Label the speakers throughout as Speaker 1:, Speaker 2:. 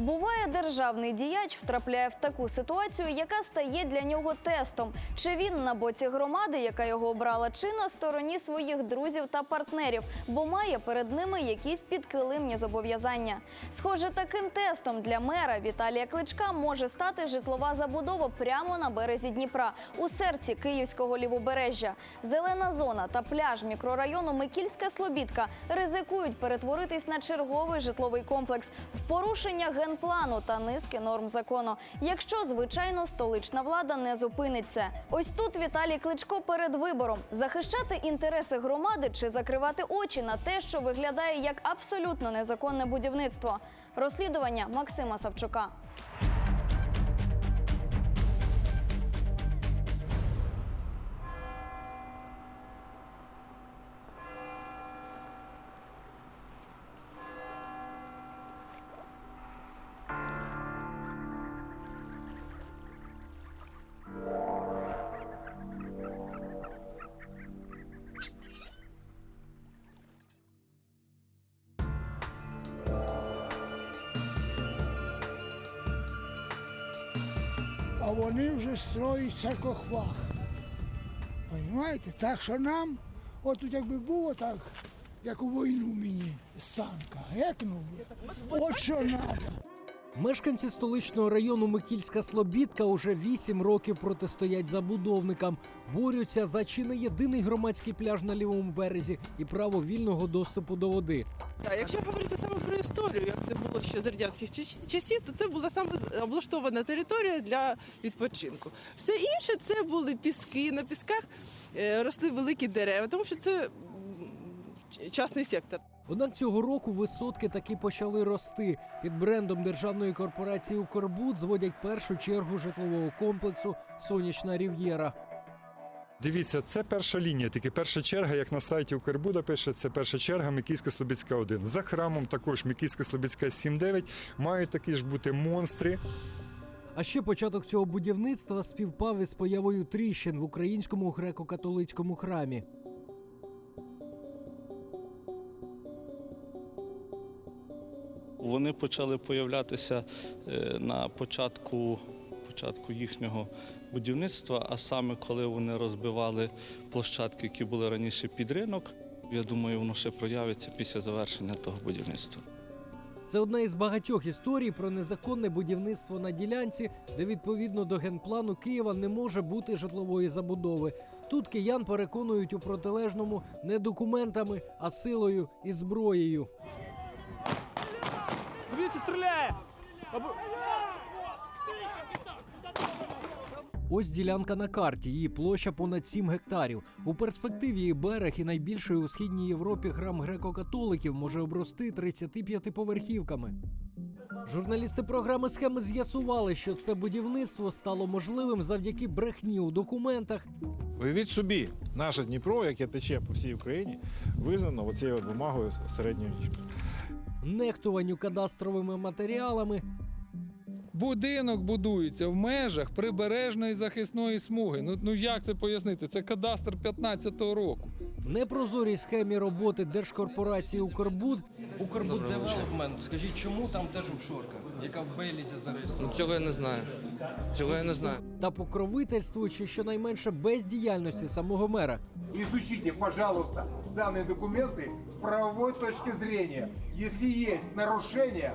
Speaker 1: Буває, державний діяч втрапляє в таку ситуацію, яка стає для нього тестом. Чи він на боці громади, яка його обрала, чи на стороні своїх друзів та партнерів, бо має перед ними якісь підкилимні зобов'язання. Схоже, таким тестом для мера Віталія Кличка може стати житлова забудова прямо на березі Дніпра, у серці Київського лівобережжя. Зелена зона та пляж мікрорайону Микільська Слобідка ризикують перетворитись на черговий житловий комплекс в порушення генплану та низки норм закону. Якщо, звичайно, столична влада не зупиниться. Ось тут Віталій Кличко перед вибором захищати інтереси громади чи закривати очі на те, що виглядає як абсолютно незаконне будівництво. Розслідування Максима Савчука.
Speaker 2: Вони вже строють саркохвах. Понимаєте? Так що нам, от тут якби було так, як у війну мені з танка, гекнув. От що треба.
Speaker 3: Мешканці столичного району Микільська Слобідка уже вісім років протистоять забудовникам, борються за чи не єдиний громадський пляж на лівому березі і право вільного доступу до води.
Speaker 4: Так, якщо говорити саме про історію, як це було ще з радянських часів, то це була саме облаштована територія для відпочинку. Все інше це були піски. На пісках е, росли великі дерева, тому що це частний сектор.
Speaker 3: Однак цього року висотки таки почали рости. Під брендом державної корпорації «Укрбуд» зводять першу чергу житлового комплексу Сонячна Рів'єра.
Speaker 5: Дивіться, це перша лінія, тільки перша черга, як на сайті Укрбуда пише, це перша черга Микільська Слобідська 1. За храмом також Микільська Слобідська 7-9 мають такі ж бути монстри.
Speaker 3: А ще початок цього будівництва співпав із появою тріщин в українському греко-католицькому храмі.
Speaker 6: Вони почали появлятися е, на початку, початку їхнього будівництва, а саме коли вони розбивали площадки, які були раніше під ринок. Я думаю, воно ще проявиться після завершення того будівництва.
Speaker 3: Це одна із багатьох історій про незаконне будівництво на ділянці, де відповідно до генплану Києва не може бути житлової забудови. Тут киян переконують у протилежному не документами, а силою і зброєю. Ось ділянка на карті. Її площа понад 7 гектарів. У перспективі її берег і найбільший у східній Європі храм греко-католиків може обрости 35-поверхівками. Журналісти програми схеми з'ясували, що це будівництво стало можливим завдяки брехні у документах
Speaker 7: Уявіть собі, наше Дніпро, яке тече по всій Україні, визнано оцією бумагою середньою річкою.
Speaker 3: Нехтуванню кадастровими матеріалами
Speaker 8: Будинок будується в межах прибережної захисної смуги. Ну, ну як це пояснити? Це кадастр 15-го року.
Speaker 3: Непрозорій схемі роботи держкорпорації Укрбуд
Speaker 9: Укрбуд Девелопмент. Скажіть, чому там теж офшорка, яка в Бейлізі зареєстрована?
Speaker 10: Цього я не знаю. Цього я не знаю.
Speaker 3: та покровительству, чи щонайменше бездіяльності самого мера.
Speaker 11: Изучите, пожалуйста, данные документы с правовой точки зрения. Если есть нарушения,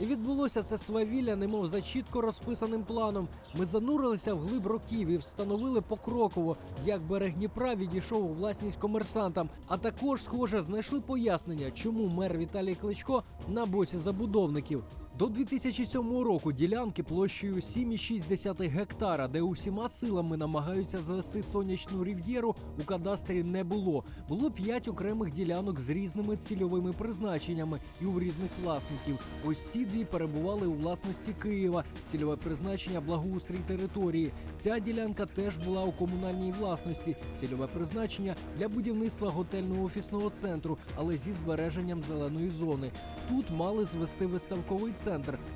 Speaker 3: І відбулося це свавілля, немов за чітко розписаним планом. Ми занурилися в глиб років і встановили покроково, як берег Дніпра відійшов у власність комерсантам. А також, схоже, знайшли пояснення, чому мер Віталій Кличко на боці забудовників. До 2007 року ділянки площею 7,6 гектара, де усіма силами намагаються звести сонячну рів'єру, у кадастрі не було. Було п'ять окремих ділянок з різними цільовими призначеннями і у різних власників. Ось ці дві перебували у власності Києва. Цільове призначення благоустрій території. Ця ділянка теж була у комунальній власності. Цільове призначення для будівництва готельного офісного центру, але зі збереженням зеленої зони. Тут мали звести виставковий центр.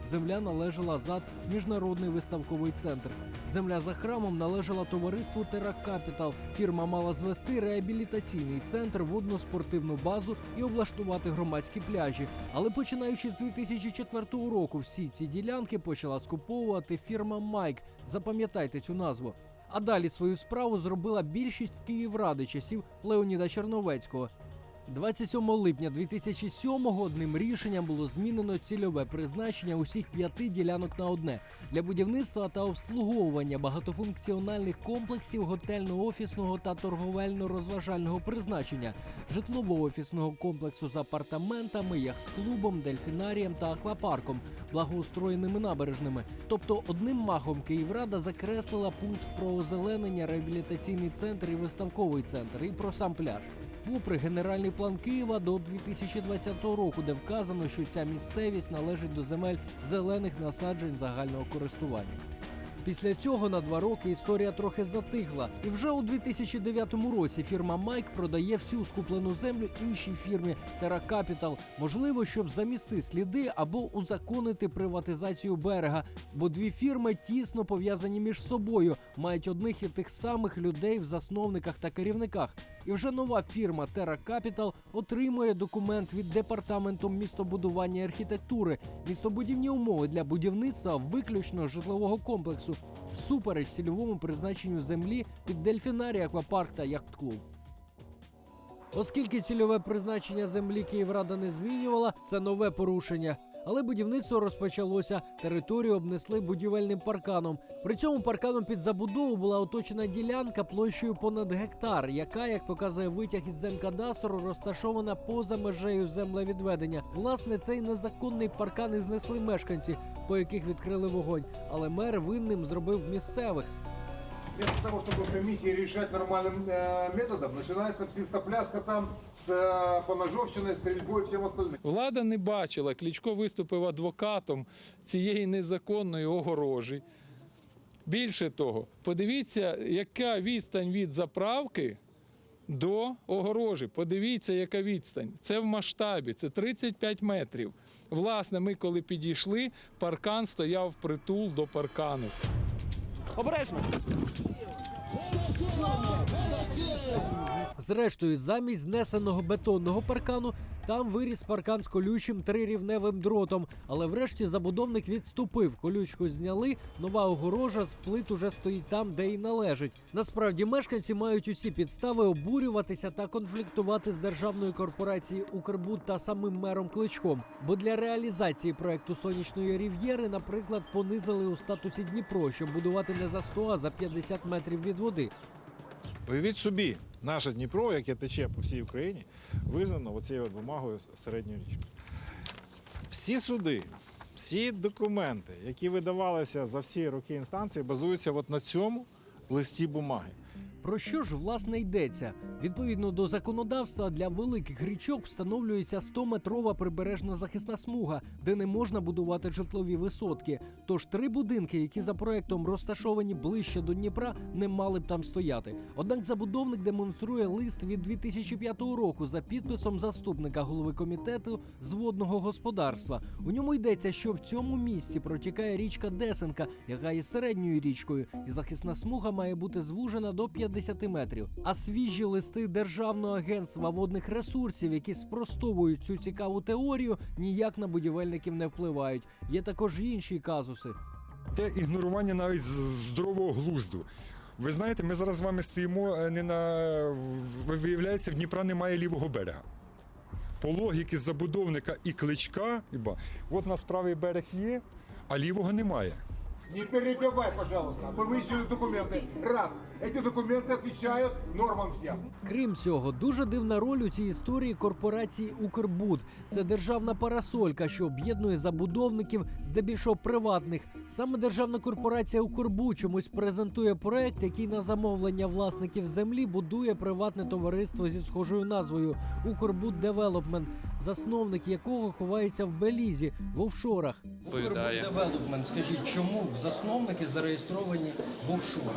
Speaker 3: Земля належала ЗАД Міжнародний виставковий центр. Земля за храмом належала товариству Терра Капітал. Фірма мала звести реабілітаційний центр, водно-спортивну базу і облаштувати громадські пляжі. Але починаючи з 2004 року, всі ці ділянки почала скуповувати фірма Майк. Запам'ятайте цю назву. А далі свою справу зробила більшість Київради часів Леоніда Черновецького. 27 липня 2007-го одним рішенням було змінено цільове призначення усіх п'яти ділянок на одне для будівництва та обслуговування багатофункціональних комплексів готельно-офісного та торговельно-розважального призначення, житлово-офісного комплексу з апартаментами, яхт-клубом, дельфінарієм та аквапарком, благоустроєними набережними. Тобто одним махом Київрада закреслила пункт про озеленення, реабілітаційний центр і виставковий центр, і про сам пляж. Попри генеральний план Києва до 2020 року, де вказано, що ця місцевість належить до земель зелених насаджень загального користування. Після цього на два роки історія трохи затихла, і вже у 2009 році фірма Майк продає всю скуплену землю іншій фірмі Capital, можливо, щоб замісти сліди або узаконити приватизацію берега, бо дві фірми тісно пов'язані між собою, мають одних і тих самих людей в засновниках та керівниках. І вже нова фірма Terra Capital отримує документ від департаменту містобудування і архітектури, містобудівні умови для будівництва виключно житлового комплексу всупереч цільовому призначенню землі під дельфінарій, аквапарк та яхт-клуб. Оскільки цільове призначення землі Київрада не змінювала, це нове порушення. Але будівництво розпочалося. Територію обнесли будівельним парканом. При цьому парканом під забудову була оточена ділянка площею понад гектар, яка, як показує витяг із земкадастру, розташована поза межею землевідведення. Власне, цей незаконний паркан і знесли мешканці, по яких відкрили вогонь. Але мер винним зробив місцевих
Speaker 11: Вместо того, чтобы комиссии решать нормальным э, методом, начинается псистопляска там с э, поножовщиной, стрельбой и всем остальным.
Speaker 8: Влада не бачила. Кличко виступив адвокатом цієї незаконної огорожі. Більше того, подивіться, яка відстань від заправки до огорожі. Подивіться, яка відстань. Це в масштабі, це 35 метрів. Власне, ми коли підійшли, паркан стояв впритул до паркану.
Speaker 3: Обережно! Зрештою, замість знесеного бетонного паркану там виріс паркан з колючим трирівневим дротом. Але врешті забудовник відступив. Колючку зняли. Нова огорожа з плит уже стоїть там, де й належить. Насправді мешканці мають усі підстави обурюватися та конфліктувати з державною корпорацією Укрбуд та самим мером Кличком. Бо для реалізації проекту сонячної рів'єри, наприклад, понизили у статусі Дніпро, щоб будувати не за 100, а за 50 метрів від води.
Speaker 7: Уявіть собі, наше Дніпро, яке тече по всій Україні, визнано оцією бумагою середньої річки. Всі суди, всі документи, які видавалися за всі роки інстанції, базуються от на цьому листі бумаги.
Speaker 3: Про що ж власне йдеться? Відповідно до законодавства для великих річок встановлюється 100-метрова прибережна захисна смуга, де не можна будувати житлові висотки. Тож три будинки, які за проектом розташовані ближче до Дніпра, не мали б там стояти. Однак забудовник демонструє лист від 2005 року за підписом заступника голови комітету з водного господарства. У ньому йдеться, що в цьому місці протікає річка Десенка, яка є середньою річкою, і захисна смуга має бути звужена до 50 метрів. А свіжі листи Державного агентства водних ресурсів, які спростовують цю цікаву теорію, ніяк на будівельників не впливають. Є також інші казуси.
Speaker 5: Те ігнорування навіть здорового глузду. Ви знаєте, ми зараз з вами стоїмо е, не на виявляється, в Дніпра немає лівого берега. По логіки забудовника і кличка, іба, от у нас правий берег є, а лівого немає.
Speaker 11: Не перебивай, пожалуйста. Мы выяснили документы. Раз. Эти документы отвечают нормам всем.
Speaker 3: Крім цього, дуже дивна роль у цій історії корпорації Укрбуд. Це державна парасолька, що об'єднує забудовників, здебільшого приватних. Саме державна корпорація Укрбуд чомусь презентує проект, який на замовлення власників землі будує приватне товариство зі схожою назвою Укрбуд Девелопмент, засновник якого ховається в Белізі в офшорах.
Speaker 10: Відповідає.
Speaker 9: Девелопмент, скажіть, чому Засновники зареєстровані в офшорах?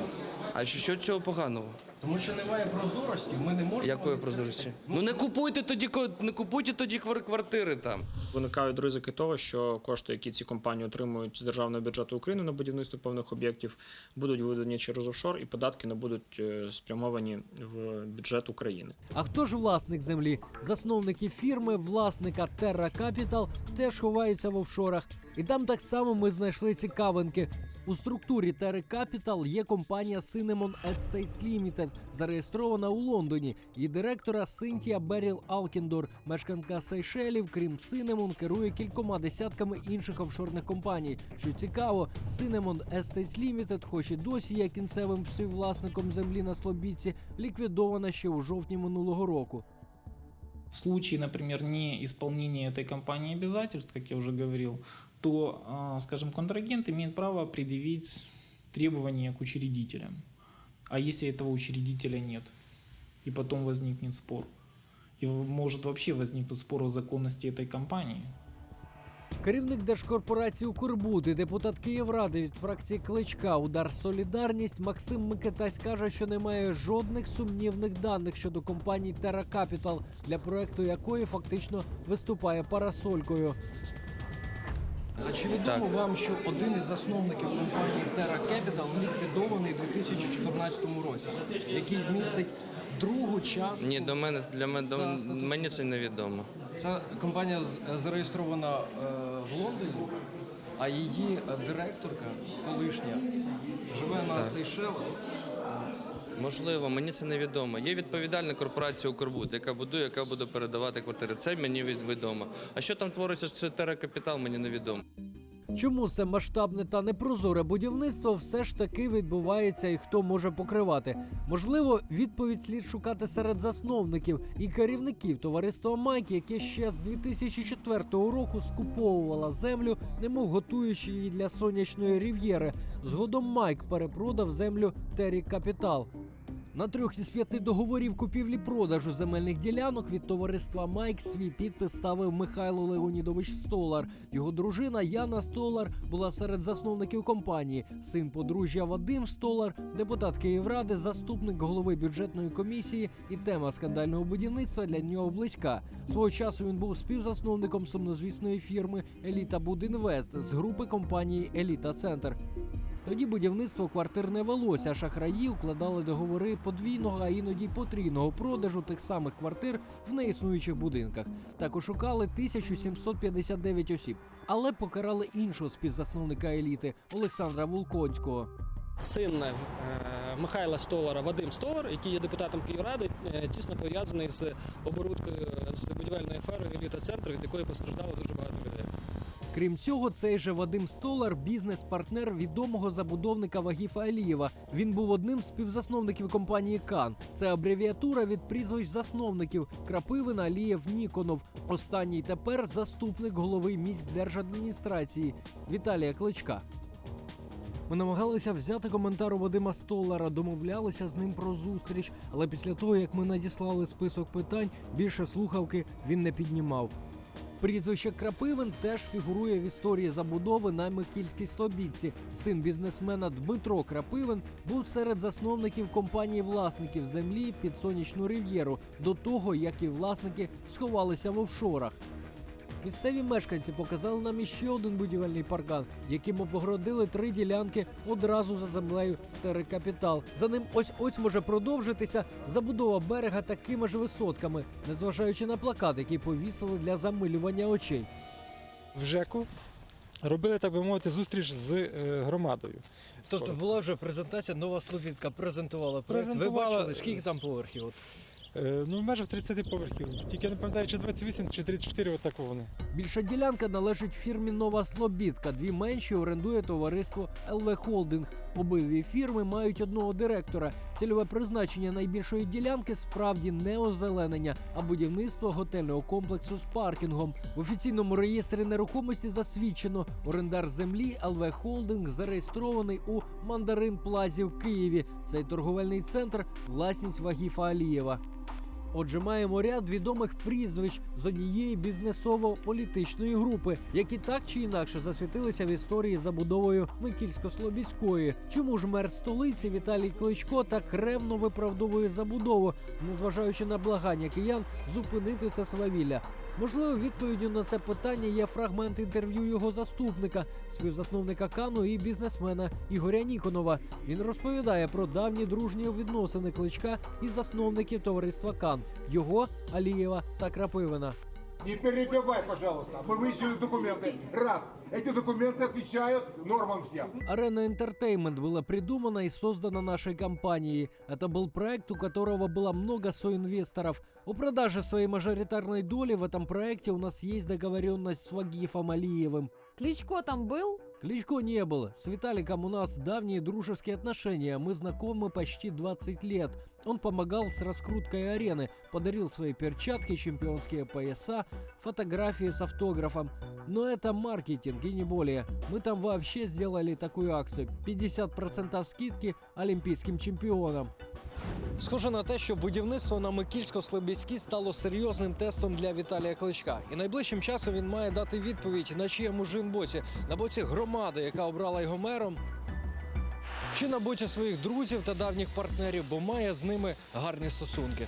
Speaker 10: А що, що цього поганого?
Speaker 9: Тому що немає прозорості, ми не можемо.
Speaker 10: Якої прозорості? Ну не купуйте тоді ко- не купуйте тоді квар- квартири там.
Speaker 12: Виникають ризики того, що кошти, які ці компанії отримують з державного бюджету України на будівництво певних об'єктів, будуть видані через офшор, і податки не будуть е, спрямовані в бюджет України.
Speaker 3: А хто ж власник землі? Засновники фірми, власника Terra Capital теж ховаються в офшорах. І там так само ми знайшли цікавинки. У структурі Terra Capital є компанія Cinnamon Estates Limited, зареєстрована у Лондоні. Її директора Синтія Беріл Алкіндор, мешканка Сейшелів, крім Cinnamon, керує кількома десятками інших офшорних компаній. Що цікаво, Cinnamon Estates Limited, хоч і досі є кінцевим співвласником землі на Слобідці, ліквідована ще у жовтні минулого року.
Speaker 12: В случае, например, не исполнения этой компании обязательств, как я уже говорил, то, скажем, контрагент имеет право предъявить требования к учредителям. А если этого учредителя нет, и потом возникнет спор, и может вообще возникнуть спор о законности этой компании,
Speaker 3: Керівник держкорпорації «Укрбуд» і депутат Київради від фракції Кличка Удар Солідарність Максим Микитась каже, що немає жодних сумнівних даних щодо компанії Terra Capital, для проекту якої фактично виступає парасолькою.
Speaker 9: А чи відомо
Speaker 10: Так.
Speaker 9: вам, що один із засновників компанії Terra Capital ліквідований у 2014 році, який містить другу частку?
Speaker 10: Ні, до мене для мене до, мені це невідомо.
Speaker 9: Ця компанія зареєстрована е, в Лондоні, а її е, директорка колишня живе на. Сейшелах.
Speaker 10: Можливо, мені це невідомо. Є відповідальна корпорація Укрбуд, яка будує, яка буде передавати квартири. Це мені відомо. А що там твориться з теракапітал, мені невідомо.
Speaker 3: Чому це масштабне та непрозоре будівництво все ж таки відбувається і хто може покривати? Можливо, відповідь слід шукати серед засновників і керівників товариства Майк, яке ще з 2004 року скуповувала землю, немов готуючи її для сонячної рів'єри. Згодом Майк перепродав землю Террі Капітал. На трьох із п'яти договорів купівлі-продажу земельних ділянок від товариства Майк свій підпис ставив Михайло Леонідович Столар. Його дружина Яна Столар була серед засновників компанії. Син подружжя Вадим Столар, депутат Київради, заступник голови бюджетної комісії. І тема скандального будівництва для нього близька. Свого часу він був співзасновником сумнозвісної фірми Еліта Будінвест з групи компанії Еліта Центр. Тоді будівництво квартир не велося. Шахраї укладали договори подвійного, а іноді потрійного продажу тих самих квартир в неіснуючих будинках. Також шукали 1759 осіб, але покарали іншого співзасновника еліти Олександра Вулконського.
Speaker 12: Син е, Михайла Столара Вадим Столар, який є депутатом Київради, е, тісно пов'язаний з оборудкою з будівельної аферою еліта центру, від якої постраждало дуже багато людей.
Speaker 3: Крім цього, цей же Вадим Столар бізнес-партнер відомого забудовника Вагіфа Алієва. Він був одним з співзасновників компанії Кан. Це абревіатура від прізвищ засновників Крапивин, Алієв, Ніконов. Останній тепер заступник голови міськдержадміністрації Віталія Кличка. Ми намагалися взяти коментар у Вадима Столара, домовлялися з ним про зустріч, але після того, як ми надіслали список питань, більше слухавки він не піднімав. Прізвище Крапивин теж фігурує в історії забудови на Микільській Слобідці. Син бізнесмена Дмитро Крапивин був серед засновників компанії власників землі під сонячну рив'єру до того, як і власники сховалися в офшорах. Місцеві мешканці показали нам іще один будівельний паркан, яким обгородили три ділянки одразу за землею Терекапітал. За ним ось ось може продовжитися забудова берега такими ж висотками, незважаючи на плакат, який повісили для замилювання очей.
Speaker 13: в ЖЕКу робили, так би мовити, зустріч з е, громадою.
Speaker 3: Тобто була вже презентація, нова Слобідка презентувала проект.
Speaker 13: Презентувала-
Speaker 3: Ви бачили, скільки там поверхів? От.
Speaker 13: Е, Ну, в межах 30 поверхів. Тільки я не пам'ятаю, чи 28, чи 34, отак вони.
Speaker 3: Більша ділянка належить фірмі Нова Слобідка. Дві менші орендує товариство ЛВ Холдинг. Обидві фірми мають одного директора. Цільове призначення найбільшої ділянки справді не озеленення, а будівництво готельного комплексу з паркінгом. В офіційному реєстрі нерухомості засвідчено орендар землі ЛВ Холдинг зареєстрований у Мандарин Плазі в Києві. Цей торговельний центр власність Вагіфа Алієва. Отже, маємо ряд відомих прізвищ з однієї бізнесово-політичної групи, які так чи інакше засвітилися в історії забудовою Микільсько-Слобідської. Чому ж мер столиці Віталій Кличко так ревно виправдовує забудову, незважаючи на благання киян зупинити це свавілля? Можливо, відповіддю на це питання є фрагмент інтерв'ю його заступника, співзасновника Кану і бізнесмена Ігоря Ніконова. Він розповідає про давні дружні відносини кличка і засновників товариства Кан його, Алієва та Крапивина.
Speaker 11: Не перебивай, пожалуйста. Мы выяснили документы. Раз. Эти документы отвечают нормам всем.
Speaker 3: Арена Entertainment была придумана и создана нашей компанией. Это был проект, у которого было много соинвесторов. О продаже своей мажоритарной доли в этом проекте у нас есть договоренность с Вагифом Алиевым.
Speaker 14: Кличко там был?
Speaker 3: Кличко не было. С Виталиком у нас давние дружеские отношения. Мы знакомы почти 20 лет. Он помогал с раскруткой арены, подарил свои перчатки, чемпионские пояса, фотографии с автографом. Но это маркетинг и не более. Мы там вообще сделали такую акцию. 50% скидки олимпийским чемпионам. Схоже на те, що будівництво на Микільсько-Слобідській стало серйозним тестом для Віталія Кличка. І найближчим часом він має дати відповідь, на чиєму ж боці, на боці громади, яка обрала його мером, чи на боці своїх друзів та давніх партнерів, бо має з ними гарні стосунки.